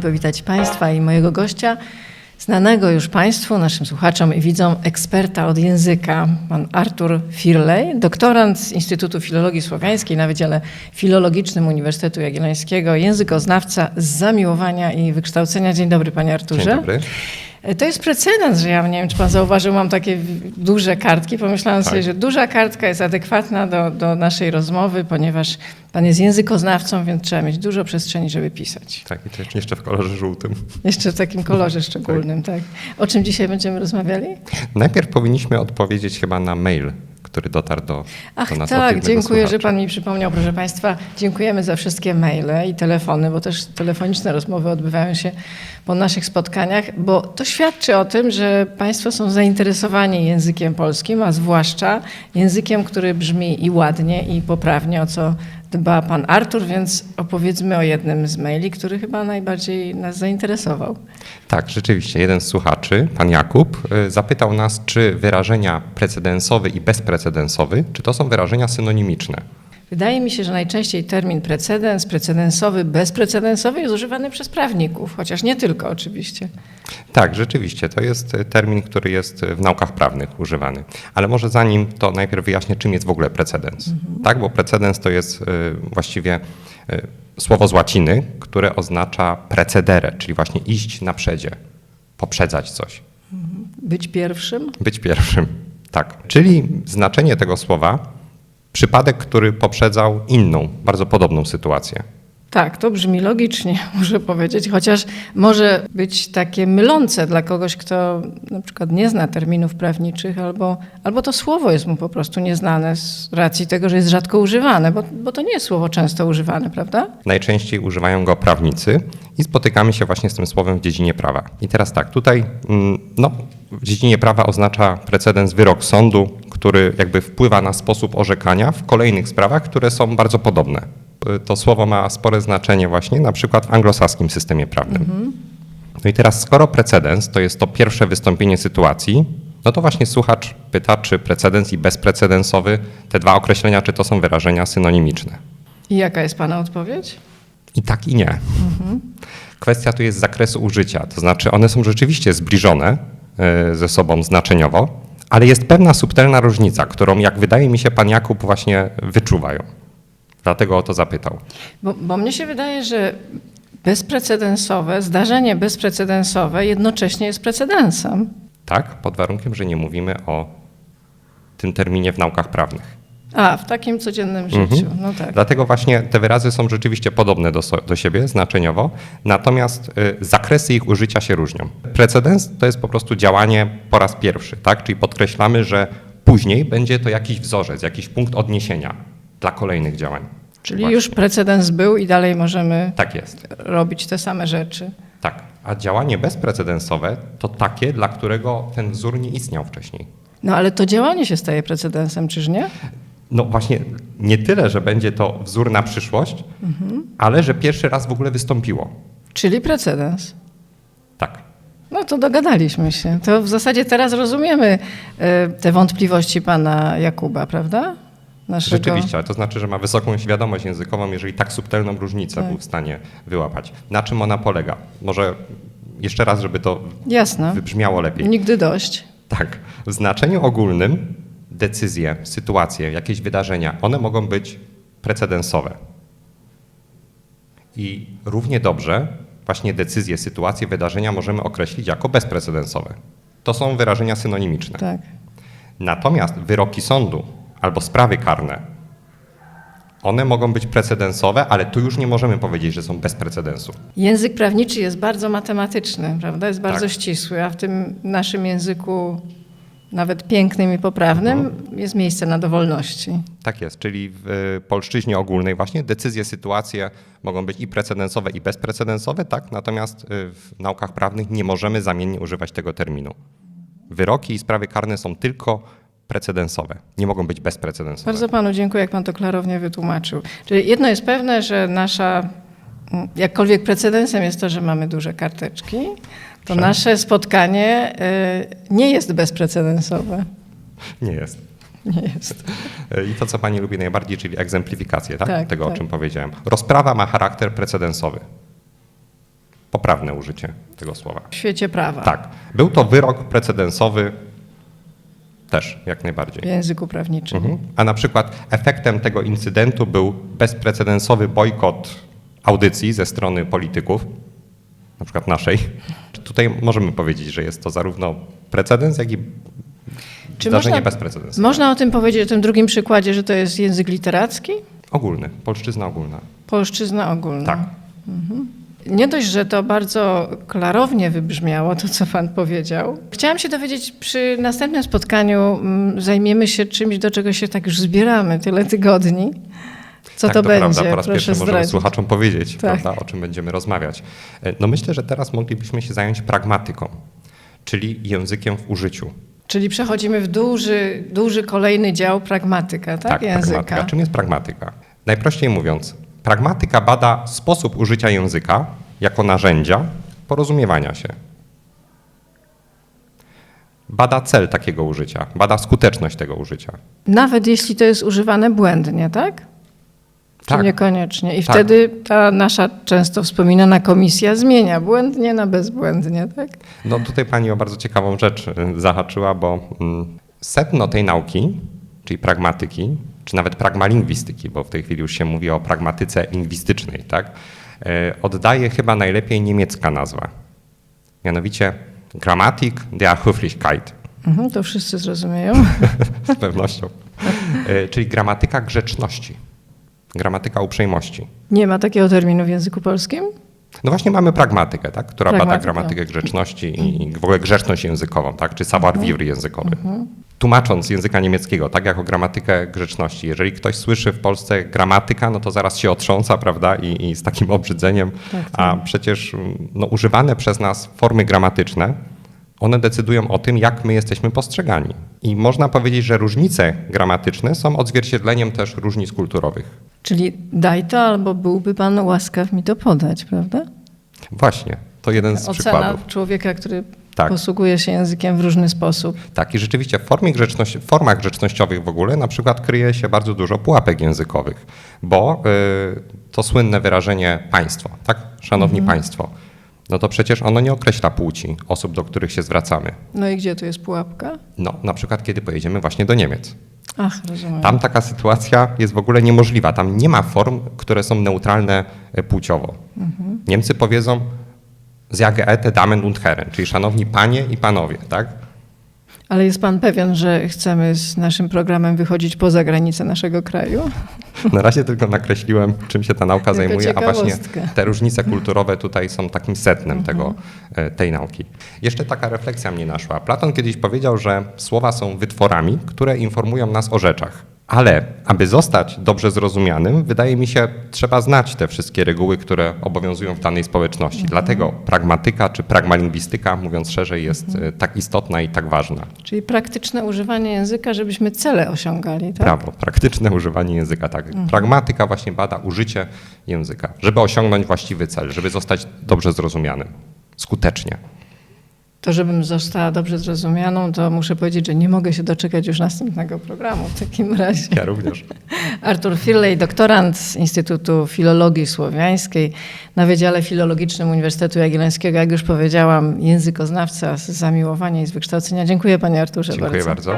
Powitać Państwa i mojego gościa, znanego już Państwu, naszym słuchaczom i widzom, eksperta od języka, pan Artur Firlej, doktorant z Instytutu Filologii Słowiańskiej na Wydziale Filologicznym Uniwersytetu Jagiellońskiego, językoznawca z zamiłowania i wykształcenia. Dzień dobry, panie Arturze. Dzień dobry. To jest precedens, że ja nie wiem, czy pan zauważył, mam takie duże kartki. Pomyślałam Tak. sobie, że duża kartka jest adekwatna do, do naszej rozmowy, ponieważ pan jest językoznawcą, więc trzeba mieć dużo przestrzeni, żeby pisać. Tak, i to jeszcze w kolorze żółtym. Jeszcze w takim kolorze szczególnym, tak. O czym dzisiaj będziemy rozmawiali? Najpierw powinniśmy odpowiedzieć chyba na mail, który dotarł do, Ach do nas. tak, dziękuję, że słuchacza. pan mi przypomniał, proszę państwa. Dziękujemy za wszystkie maile i telefony, bo też telefoniczne rozmowy odbywają się po naszych spotkaniach, bo to świadczy o tym, że państwo są zainteresowani językiem polskim, a zwłaszcza językiem, który brzmi i ładnie, i poprawnie, o co dba pan Artur, więc opowiedzmy o jednym z maili, który chyba najbardziej nas zainteresował. Tak, rzeczywiście. Jeden z słuchaczy, pan Jakub, y, zapytał nas, czy wyrażenia precedensowy i bezprecedensowy, czy to są wyrażenia synonimiczne. Wydaje mi się, że najczęściej termin precedens, precedensowy, bezprecedensowy jest używany przez prawników, chociaż nie tylko oczywiście. Tak, rzeczywiście. To jest y, termin, który jest y, w naukach prawnych używany. Ale może zanim to najpierw wyjaśnię, czym jest w ogóle precedens. Tak, bo precedens to jest y, właściwie słowo z łaciny, które oznacza precedere, czyli właśnie iść na przedzie, poprzedzać coś. Być pierwszym? Być pierwszym. Tak. Czyli znaczenie tego słowa przypadek, który poprzedzał inną, bardzo podobną sytuację. Tak, to brzmi logicznie, muszę powiedzieć, chociaż może być takie mylące dla kogoś, kto na przykład nie zna terminów prawniczych, albo, albo to słowo jest mu po prostu nieznane z racji tego, że jest rzadko używane, bo, bo to nie jest słowo często używane, prawda? Najczęściej używają go prawnicy i spotykamy się właśnie z tym słowem w dziedzinie prawa. I teraz tak, tutaj mm, no, w dziedzinie prawa oznacza precedens wyrok sądu, który jakby wpływa na sposób orzekania w kolejnych sprawach, które są bardzo podobne. To słowo ma spore znaczenie właśnie na przykład w anglosaskim systemie prawnym. No i teraz, skoro precedens to jest to pierwsze wystąpienie sytuacji, no to właśnie słuchacz pyta, czy precedens i bezprecedensowy, te dwa określenia, czy to są wyrażenia synonimiczne. I jaka jest Pana odpowiedź? I tak i nie. Kwestia tu jest zakresu użycia, to znaczy one są rzeczywiście zbliżone e, ze sobą znaczeniowo, ale jest pewna subtelna różnica, którą, jak wydaje mi się, pan Jakub właśnie wyczuwają. Dlatego o to zapytał. Bo, bo mnie się wydaje, że bezprecedensowe, zdarzenie bezprecedensowe jednocześnie jest precedensem. Tak, pod warunkiem, że nie mówimy o tym terminie w naukach prawnych. A, w takim codziennym Mhm. życiu, no tak. Dlatego właśnie te wyrazy są rzeczywiście podobne do, do siebie znaczeniowo, natomiast y, zakresy ich użycia się różnią. Precedens to jest po prostu działanie po raz pierwszy, tak? Czyli podkreślamy, że później będzie to jakiś wzorzec, jakiś punkt odniesienia dla kolejnych działań. Czyli Właśnie. już precedens był i dalej możemy Tak jest. robić te same rzeczy. Tak. A działanie bezprecedensowe to takie, dla którego ten wzór nie istniał wcześniej. No ale to działanie się staje precedensem, czyż nie? No właśnie, nie tyle, że będzie to wzór na przyszłość, ale że pierwszy raz w ogóle wystąpiło. Czyli precedens. Tak. No to dogadaliśmy się. To w zasadzie teraz rozumiemy e, te wątpliwości pana Jakuba, prawda? Naszego... Rzeczywiście, ale to znaczy, że ma wysoką świadomość językową, jeżeli tak subtelną różnicę Tak. był w stanie wyłapać. Na czym ona polega? Może jeszcze raz, żeby to Jasne. wybrzmiało lepiej. Nigdy dość. Tak. W znaczeniu ogólnym decyzje, sytuacje, jakieś wydarzenia, one mogą być precedensowe. I równie dobrze właśnie decyzje, sytuacje, wydarzenia możemy określić jako bezprecedensowe. To są wyrażenia synonimiczne. Tak. Natomiast wyroki sądu albo sprawy karne, one mogą być precedensowe, ale tu już nie możemy powiedzieć, że są bez precedensu. Język prawniczy jest bardzo matematyczny, prawda? Jest bardzo Tak. ścisły, a w tym naszym języku, nawet pięknym i poprawnym, Mhm. jest miejsce na dowolności. Tak jest, czyli w y, polszczyźnie ogólnej właśnie decyzje, sytuacje mogą być i precedensowe, i bezprecedensowe, tak? Natomiast y, w naukach prawnych nie możemy zamiennie używać tego terminu. Wyroki i sprawy karne są tylko precedensowe, nie mogą być bezprecedensowe. Bardzo panu dziękuję, jak pan to klarownie wytłumaczył. Czyli jedno jest pewne, że nasza, jakkolwiek precedensem jest to, że mamy duże karteczki, to Prze- nasze spotkanie y, nie jest bezprecedensowe. Nie jest. Nie jest. Y, I to, co pani lubi najbardziej, czyli egzemplifikację tak? Tak, tego, tak. o czym powiedziałem. Rozprawa ma charakter precedensowy. poprawne użycie tego słowa. W świecie prawa. Tak. Był to wyrok precedensowy też, jak najbardziej. W języku prawniczym. Mhm. A na przykład efektem tego incydentu był bezprecedensowy bojkot audycji ze strony polityków, na przykład naszej. Tutaj możemy powiedzieć, że jest to zarówno precedens, jak i Czy zdarzenie można- bezprecedensowe. Można o tym powiedzieć, o tym drugim przykładzie, że to jest język literacki? Ogólny, polszczyzna ogólna. Polszczyzna ogólna. Tak. Nie dość, że to bardzo klarownie wybrzmiało, to co pan powiedział. Chciałam się dowiedzieć, przy następnym spotkaniu mm, zajmiemy się czymś, do czego się tak już zbieramy tyle tygodni. Co tak, to, będzie? Prawda, po raz Proszę pierwszy możemy słuchaczom powiedzieć, Tak. prawda, o czym będziemy rozmawiać. E, No myślę, że teraz moglibyśmy się zająć pragmatyką, czyli językiem w użyciu. Czyli przechodzimy w duży, duży kolejny dział pragmatyka, tak? Języka. pragmatyka. Czym jest pragmatyka? Najprościej mówiąc, pragmatyka bada sposób użycia języka jako narzędzia porozumiewania się. Bada cel takiego użycia, bada skuteczność tego użycia. Nawet jeśli to jest używane błędnie, tak? Czy Tak. niekoniecznie? I Tak. wtedy ta nasza często wspominana komisja zmienia błędnie na bezbłędnie, tak? No tutaj pani o bardzo ciekawą rzecz y, zahaczyła, bo mm, sedno tej nauki, czyli pragmatyki, czy nawet pragmalingwistyki, bo w tej chwili już się mówi o pragmatyce lingwistycznej, tak, y, oddaje chyba najlepiej niemiecka nazwa. Mianowicie Grammatik der Höflichkeit. Mhm, to wszyscy zrozumieją. Z pewnością. Y, Czyli gramatyka grzeczności. Gramatyka uprzejmości. Nie ma takiego terminu w języku polskim? No właśnie mamy pragmatykę, tak? która bada Pragmatyka. gramatykę grzeczności i w ogóle grzeczność językową, tak? czy savoir-vivre językowy. Tłumacząc języka niemieckiego, tak jako gramatykę grzeczności, jeżeli ktoś słyszy w Polsce gramatyka, no to zaraz się otrząsa, prawda, i, i z takim obrzydzeniem, Tak, a przecież mm, no, używane przez nas formy gramatyczne, one decydują o tym, jak my jesteśmy postrzegani. I można powiedzieć, że różnice gramatyczne są odzwierciedleniem też różnic kulturowych. Czyli daj to, albo byłby pan łaskaw mi to podać, prawda? Właśnie, to jeden z Ocena przykładów. człowieka, który Tak. posługuje się językiem w różny sposób. Tak, i rzeczywiście w, formie grzeczności, w formach grzecznościowych w ogóle na przykład kryje się bardzo dużo pułapek językowych, bo y, to słynne wyrażenie państwo, tak? Szanowni państwo, no to przecież ono nie określa płci osób, do których się zwracamy. No i gdzie tu jest pułapka? No, na przykład kiedy pojedziemy właśnie do Niemiec. Ach, rozumiem. Tam taka sytuacja jest w ogóle niemożliwa. Tam nie ma form, które są neutralne e, płciowo. Niemcy powiedzą geehrte Damen und Herren, czyli szanowni panie i panowie, tak? Ale jest pan pewien, że chcemy z naszym programem wychodzić poza granice naszego kraju? Na razie tylko nakreśliłem, czym się ta nauka Tylko zajmuje, a właśnie te różnice kulturowe tutaj są takim setnem tego, e, tej nauki. Jeszcze taka refleksja mnie naszła. Platon kiedyś powiedział, że słowa są wytworami, które informują nas o rzeczach. Ale aby zostać dobrze zrozumianym, wydaje mi się, trzeba znać te wszystkie reguły, które obowiązują w danej społeczności. Dlatego pragmatyka czy pragmalingwistyka, mówiąc szerzej, jest e, tak istotna i tak ważna. Czyli praktyczne używanie języka, żebyśmy cele osiągali, tak? Prawo, praktyczne używanie języka, tak. Pragmatyka właśnie bada użycie języka, żeby osiągnąć właściwy cel, żeby zostać dobrze zrozumianym, skutecznie. To, żebym została dobrze zrozumianą, to muszę powiedzieć, że nie mogę się doczekać już następnego programu w takim razie. Ja również. Artur Firlej, doktorant z Instytutu Filologii Słowiańskiej na Wydziale Filologicznym Uniwersytetu Jagiellońskiego. Jak już powiedziałam, językoznawca z zamiłowania i z wykształcenia. Dziękuję panie Arturze Dziękuję bardzo.